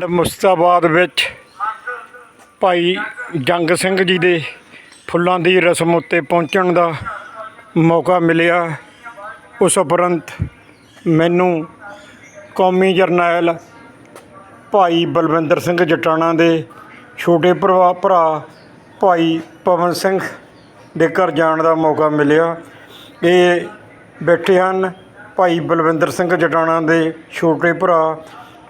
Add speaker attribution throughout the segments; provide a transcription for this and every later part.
Speaker 1: ਪਿੰਡ ਮੁਸਤਾਬਾਦ ਵਿੱਚ ਭਾਈ ਜੰਗ ਸਿੰਘ ਜੀ ਦੇ ਫੁੱਲਾਂ ਦੀ ਰਸਮ ਉੱਤੇ ਪਹੁੰਚਣ ਦਾ ਮੌਕਾ ਮਿਲਿਆ। ਉਸ ਉਪਰੰਤ ਮੈਨੂੰ ਕੌਮੀ ਜਰਨੈਲ ਭਾਈ ਬਲਵਿੰਦਰ ਸਿੰਘ ਜਟਾਣਾ ਦੇ ਛੋਟੇ ਭਰਾ ਭਰਾ ਭਾਈ ਪਵਨ ਸਿੰਘ ਦੇ ਘਰ ਜਾਣ ਦਾ ਮੌਕਾ ਮਿਲਿਆ। ਇਹ ਬੈਠੇ ਹਨ ਭਾਈ ਬਲਵਿੰਦਰ ਸਿੰਘ ਜਟਾਣਾ ਦੇ ਛੋਟੇ ਭਰਾ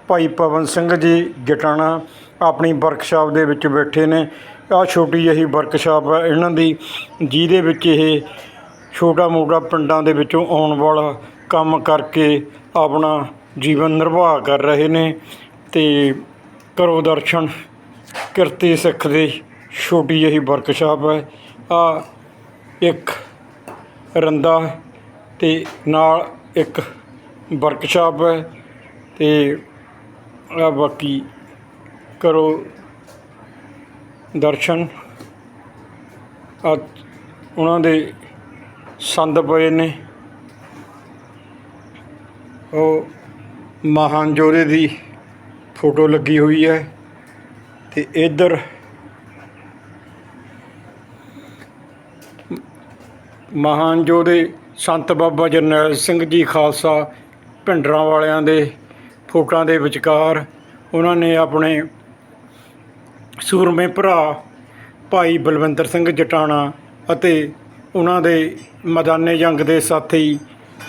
Speaker 1: ਭਾਈ ਪਵਨ ਸਿੰਘ ਜੀ ਜਟਾਣਾ ਆਪਣੀ ਵਰਕਸ਼ਾਪ ਦੇ ਵਿੱਚ ਬੈਠੇ ਨੇ। ਆ ਛੋਟੀ ਜਿਹੀ ਵਰਕਸ਼ਾਪ ਹੈ ਇਹਨਾਂ ਦੀ, ਜਿਹਦੇ ਵਿੱਚ ਇਹ ਛੋਟਾ ਮੋਟਾ ਪਿੰਡਾਂ ਦੇ ਵਿੱਚੋਂ ਆਉਣ ਵਾਲਾ ਕੰਮ ਕਰਕੇ ਆਪਣਾ ਜੀਵਨ ਨਿਰਵਾਹ ਕਰ ਰਹੇ ਨੇ ਤੇ ਕਰੋ ਦਰਸ਼ਨ ਕਿਰਤੀ ਸਿੱਖ ਦੀ ਛੋਟੀ ਜਿਹੀ ਵਰਕਸ਼ਾਪ ਹੈ ਆ ਇੱਕ ਰੰਦਾ ਤੇ ਨਾਲ ਇੱਕ ਵਰਕਸ਼ਾਪ ਹੈ ਤੇ ਬਾਕੀ ਕਰੋ ਦਰਸ਼ਨ। ਆ ਉਹਨਾਂ ਦੇ ਸੰਦ ਪਏ ਨੇ। ਉਹ ਮਹਾਨ ਯੋਧੇ ਦੀ ਫੋਟੋ ਲੱਗੀ ਹੋਈ ਹੈ ਤੇ ਇੱਧਰ ਮਹਾਨ ਯੋਧੇ ਸੰਤ ਬਾਬਾ ਜਰਨੈਲ ਸਿੰਘ ਜੀ ਖਾਲਸਾ, ਭਿੰਡਰਾਂ ਵਾਲਿਆਂ ਦੇ ਫੋਟਾਂ ਦੇ ਵਿਚਕਾਰ ਉਹਨਾਂ ਨੇ ਆਪਣੇ ਸੂਰਮੇ ਭਰਾ ਭਾਈ ਬਲਵਿੰਦਰ ਸਿੰਘ ਜਟਾਣਾ ਅਤੇ ਉਹਨਾਂ ਦੇ ਮੈਦਾਨੇ ਜੰਗ ਦੇ ਸਾਥੀ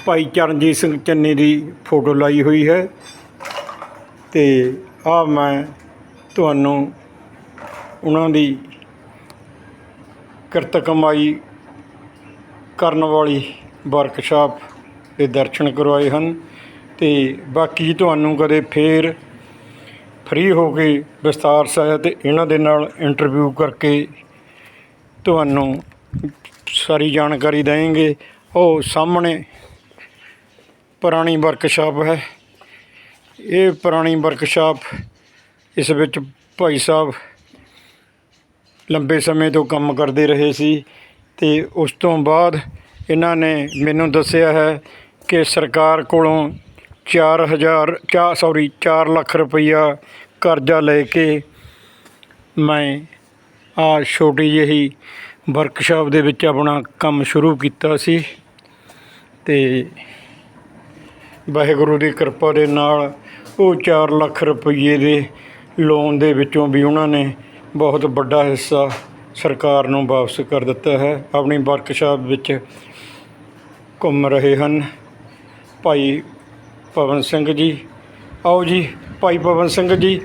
Speaker 1: ਭਾਈ ਚਰਨਜੀਤ ਸਿੰਘ ਚੰਨੀ ਦੀ ਫੋਟੋ ਲਾਈ ਹੋਈ ਹੈ। ਤੇ ਆ ਮੈਂ ਤੁਹਾਨੂੰ ਉਹਨਾਂ ਦੀ ਕਿਰਤ ਕਮਾਈ ਕਰਨ ਵਾਲੀ ਵਰਕਸ਼ਾਪ ਦੇ ਦਰਸ਼ਨ ਕਰਵਾਏ ਹਨ। ਤੇ ਬਾਕੀ ਤੁਹਾਨੂੰ ਕਦੇ ਫੇਰ ਫ੍ਰੀ ਹੋ ਕੇ ਵਿਸਤਾਰ ਸਹਿਤ ਇਹਨਾਂ ਦੇ ਨਾਲ ਇੰਟਰਵਿਊ ਕਰਕੇ ਤੁਹਾਨੂੰ ਸਾਰੀ ਜਾਣਕਾਰੀ ਦੇਵਾਂਗੇ। ਉਹ ਸਾਹਮਣੇ ਪੁਰਾਣੀ ਵਰਕਸ਼ਾਪ ਹੈ। ਇਹ ਪੁਰਾਣੀ ਵਰਕਸ਼ਾਪ ਇਸ ਵਿੱਚ ਭਾਈ ਸਾਹਿਬ ਲੰਬੇ ਸਮੇਂ ਤੋਂ ਕੰਮ ਕਰਦੇ ਰਹੇ ਸੀ ਤੇ ਉਸ ਤੋਂ ਬਾਅਦ ਇਹਨਾਂ ਨੇ ਮੈਨੂੰ ਦੱਸਿਆ ਹੈ ਕਿ ਸਰਕਾਰ ਕੋਲੋਂ ਚਾਰ ਹਜ਼ਾਰ ਚਾ ਸੋਰੀ ਚਾਰ ਲੱਖ ਰੁਪਈਆ ਕਰਜ਼ਾ ਲੈ ਕੇ ਮੈਂ ਆ ਛੋਟੀ ਜਿਹੀ ਵਰਕਸ਼ਾਪ ਦੇ ਵਿੱਚ ਆਪਣਾ ਕੰਮ ਸ਼ੁਰੂ ਕੀਤਾ ਸੀ ਤੇ ਵਾਹਿਗੁਰੂ ਦੀ ਕਿਰਪਾ ਦੇ ਨਾਲ ਉਹ 4 ਲੱਖ ਰੁਪਏ ਦੇ ਲੋਨ ਦੇ ਵਿੱਚੋਂ ਵੀ ਉਹਨਾਂ ਨੇ ਬਹੁਤ ਵੱਡਾ ਹਿੱਸਾ ਸਰਕਾਰ ਨੂੰ ਵਾਪਸ ਕਰ ਦਿੱਤਾ ਹੈ। ਆਪਣੀ ਵਰਕਸ਼ਾਪ ਵਿੱਚ ਘੁੰਮ ਰਹੇ ਹਨ। ਭਾਈ ਪਵਨ ਸਿੰਘ ਜੀ। ਆਓ ਜੀ, ਭਾਈ ਪਵਨ ਸਿੰਘ ਜੀ,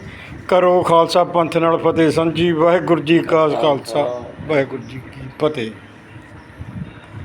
Speaker 1: ਕਰੋ ਖਾਲਸਾ ਪੰਥ ਨਾਲ ਫਤਿਹ ਸਾਂਝੀ ਵਾਹਿਗੁਰੂ ਜੀ ਕਾ ਖਾਲਸਾ, ਵਾਹਿਗੁਰੂ ਜੀ ਕੀ ਫਤਿਹ।